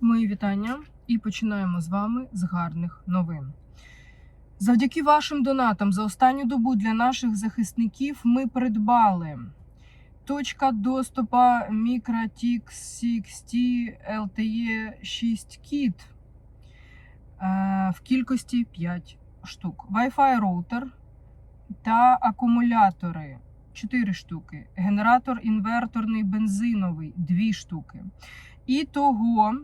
Мої вітання і починаємо з вами з гарних новин. Завдяки вашим донатам за останню добу для наших захисників ми придбали точка доступу MikroTik 60 LTE 6 Kit в кількості 5 штук. Wi-Fi роутер та акумулятори 4 штуки. Генератор інверторний бензиновий 2 штуки. І того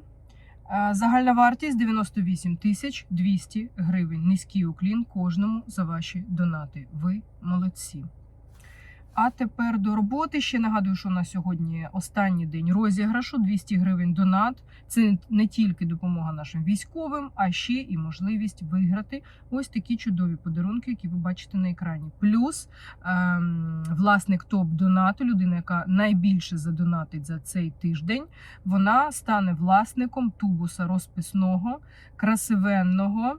загальна вартість 98 тисяч 200 гривень. Низький уклін кожному за ваші донати. Ви молодці. А тепер до роботи. Ще нагадую, що на сьогодні останній день розіграшу 200 гривень донат. Це не тільки допомога нашим військовим, а ще і можливість виграти ось такі чудові подарунки, які ви бачите на екрані. Плюс ем, власник топ-донату, людина, яка найбільше задонатить за цей тиждень, вона стане власником тубуса розписного, красивенного,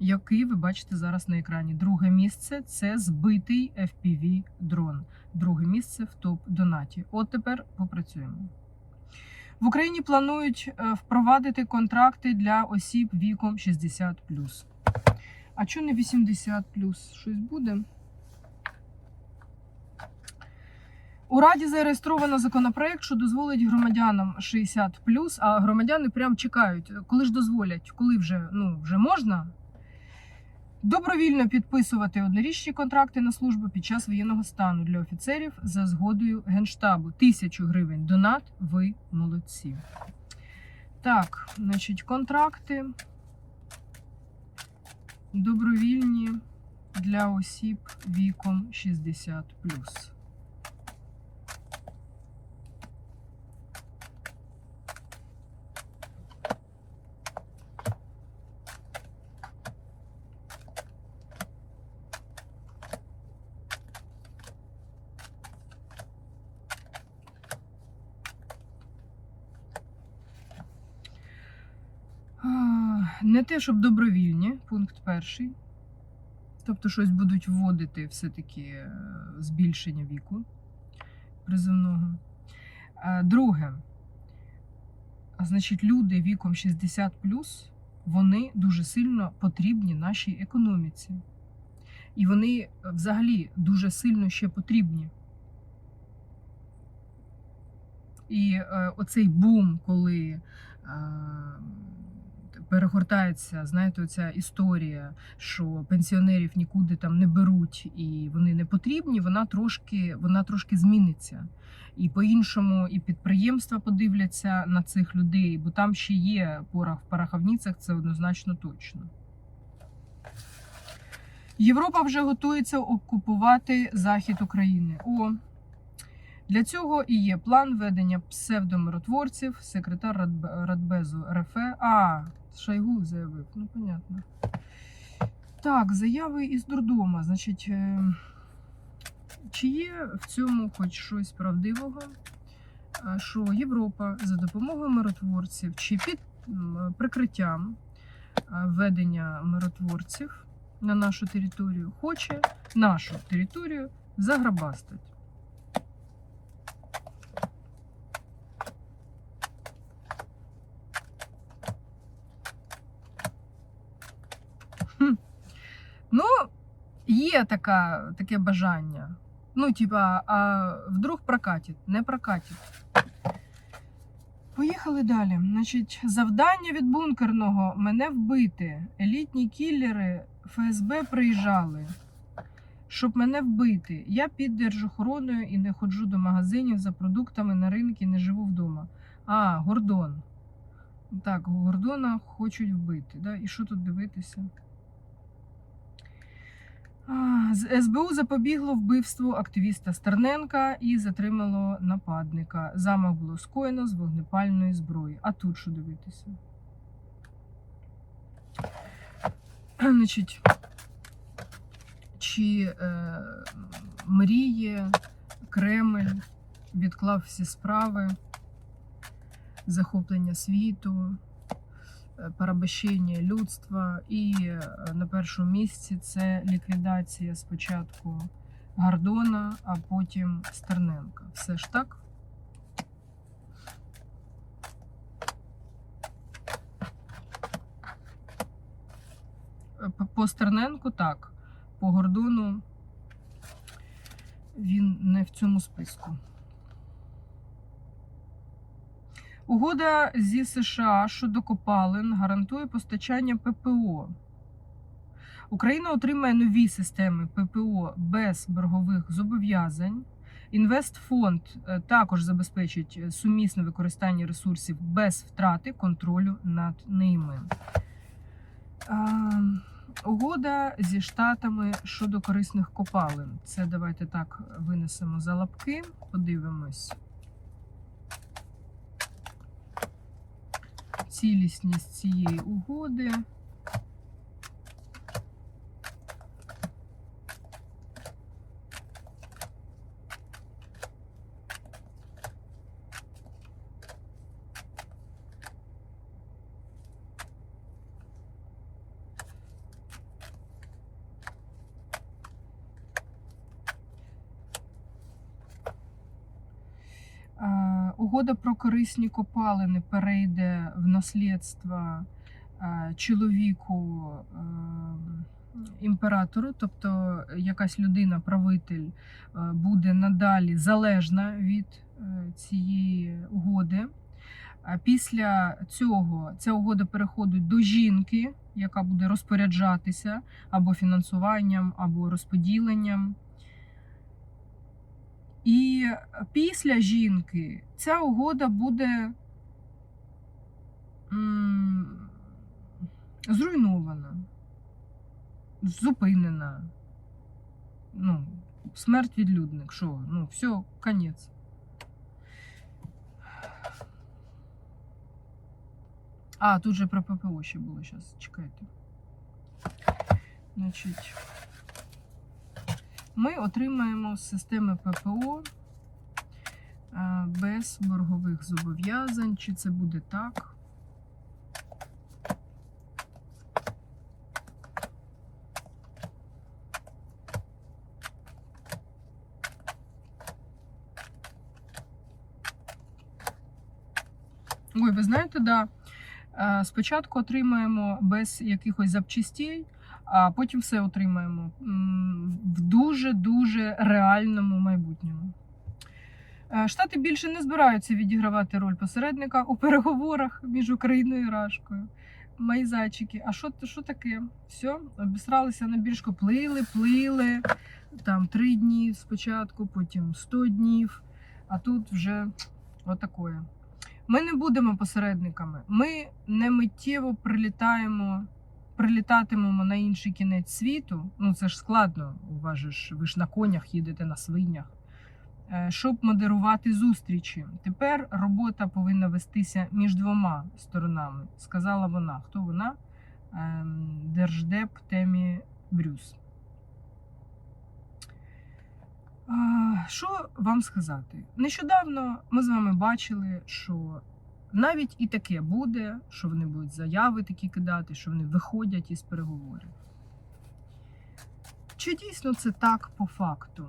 який ви бачите зараз на екрані. Друге місце це збитий FPV дрон. Друге місце в топ-донаті. От тепер попрацюємо. В Україні планують е, впровадити контракти для осіб віком 60 А чому не 80 Щось буде? У Раді зареєстровано законопроект, що дозволить громадянам 60 а громадяни прям чекають, коли ж дозволять, коли вже ну вже можна. Добровільно підписувати однорічні контракти на службу під час воєнного стану для офіцерів за згодою Генштабу. Тисячу гривень донат. Ви молодці. Так, значить, контракти добровільні для осіб віком 60 А, Не те, щоб добровільні, пункт перший. Тобто щось будуть вводити все-таки е, збільшення віку призовного. Друге, а, значить, люди віком 60 вони дуже сильно потрібні нашій економіці. І вони е, взагалі дуже сильно ще потрібні. І е, оцей бум, коли е, перегортається, знаєте, оця історія, що пенсіонерів нікуди там не беруть і вони не потрібні, вона трошки, вона трошки зміниться. І по-іншому, і підприємства подивляться на цих людей, бо там ще є порох в пороховницях, це однозначно точно. Європа вже готується окупувати захід України. О, для цього і є план ведення псевдомиротворців, секретар Радб- Радбезу РФ. А, Шойгу заявив. Ну, понятно. Так, заяви із дурдома. Значить, е, чи є в цьому хоч щось правдивого? Що Європа за допомогою миротворців чи під прикриттям а, ведення миротворців на нашу територію хоче нашу територію заграбастати? Ну, є така, таке бажання. Ну, типа, а вдруг прокатить? Не прокатить. Поїхали далі. Значить, завдання від бункерного мене вбити. Елітні кіллери ФСБ приїжджали, щоб мене вбити. Я під держохороною і не ходжу до магазинів за продуктами на ринки, не живу вдома. А, Гордон. Так, Гордона хочуть вбити. Да? І що тут дивитися? З- СБУ запобігло вбивству активіста Стерненка і затримало нападника. Замах було скоєно з вогнепальної зброї. А тут що дивитися? Значить, чи е, мріє Кремль відклав всі справи, захоплення світу, порабощення людства, і е, на першому місці це ліквідація спочатку Гордона, а потім Стерненка. Все ж так. Е, по Стерненку так, по Гордону він не в цьому списку. Угода зі США щодо копалин гарантує постачання ППО. Україна отримає нові системи ППО без боргових зобов'язань. Інвестфонд е, також забезпечить е, сумісне використання ресурсів без втрати контролю над ними. Угода зі штатами щодо корисних копалин. Це давайте так винесемо за лапки, подивимось. Цілісність цієї угоди. Е, Угода про корисні копалини перейде в наслідство е, чоловіку е, імператору, тобто якась людина, правитель, е, буде надалі залежна від цієї угоди. Після цього ця угода переходить до жінки, яка буде розпоряджатися або фінансуванням, або розподіленням. І після жінки ця угода буде зруйнована, зупинена. Ну, смерть відлюдник. Що? Ну, все, конець. А, тут же про ППО ще було зараз. Чекайте. Значить. Ми отримаємо системи ППО е, без боргових зобов'язань. Чи це буде так? Ой, ви знаєте, да. Е, Спочатку отримаємо без якихось запчастей, а потім все отримаємо в дуже-дуже реальному майбутньому. Е, Штати більше не збираються відігравати роль посередника у переговорах між Україною і Рашкою. Мої а що, що таке? Все, обісралися на біржку, плили, плили. Там три дні спочатку, потім 100 днів, а тут вже отакое. Ми не будемо посередниками. Ми не миттєво прилітаємо прилітатимемо на інший кінець світу, ну це ж складно, у вас же ж ви ж на конях їдете на свинях, е, щоб модерувати зустрічі. Тепер робота повинна вестися між двома сторонами, сказала вона. Хто вона? Ем, Держдеп Темі Брюс. Що вам сказати? Нещодавно ми з вами бачили, що навіть і таке буде, що вони будуть заяви такі кидати, що вони виходять із переговорів. Чи дійсно це так по факту?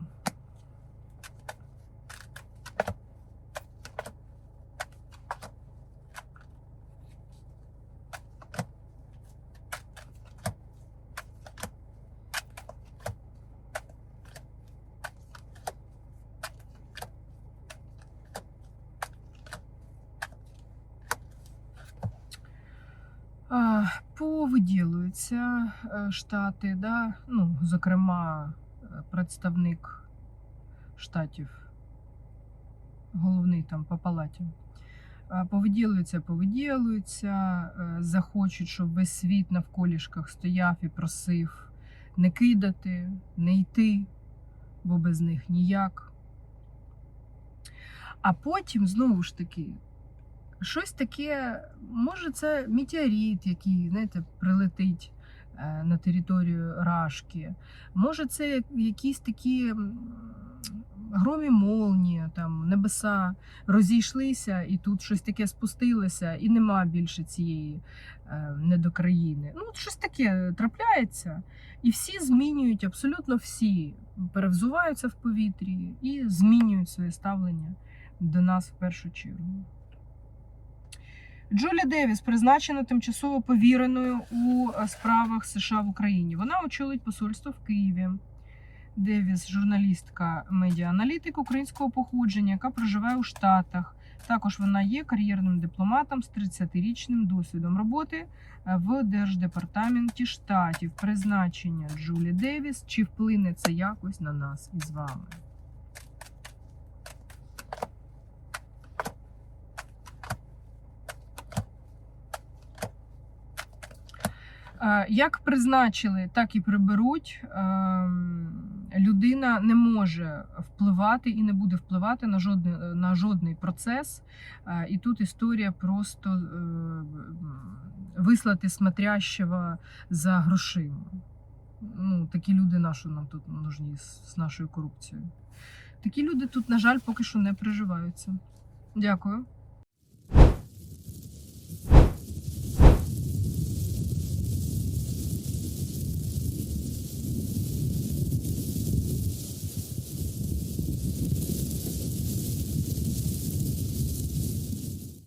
А, Повиділуються е, штати, да? ну, зокрема, е, представник штатів, головний там по палаті. А, Повиділуються, повиділуються, е, захочуть, щоб весь світ на вколішках стояв і просив не кидати, не йти, бо без них ніяк. А потім, знову ж таки, щось таке, може, це метеорит, який, знаєте, прилетить е, на територію Рашки. Може, це якісь такі громі молнії, там небеса розійшлися, і тут щось таке спустилося, і нема більше цієї е, недокраїни. Ну, щось таке трапляється, і всі змінюють, абсолютно всі перевзуваються в повітрі і змінюють своє ставлення до нас в першу чергу. Джулі Девіс призначена тимчасово повіреною у е, справах США в Україні. Вона очолить посольство в Києві. Девіс, журналістка, медіааналітик українського походження, яка проживає у Штатах. Також вона є кар'єрним дипломатом з 30-річним досвідом роботи е, в Держдепартаменті штатів. Призначення Джулі Девіс. Чи вплине це якось на нас із вами? Як призначили, так і приберуть. Ем, Людина не може впливати і не буде впливати на жодний, на жодний процес. Е, І тут історія просто е, вислати смотрящего за грошима. Ну, такі люди наші нам тут нужні з нашою корупцією. Такі люди тут, на жаль, поки що не приживаються. Дякую.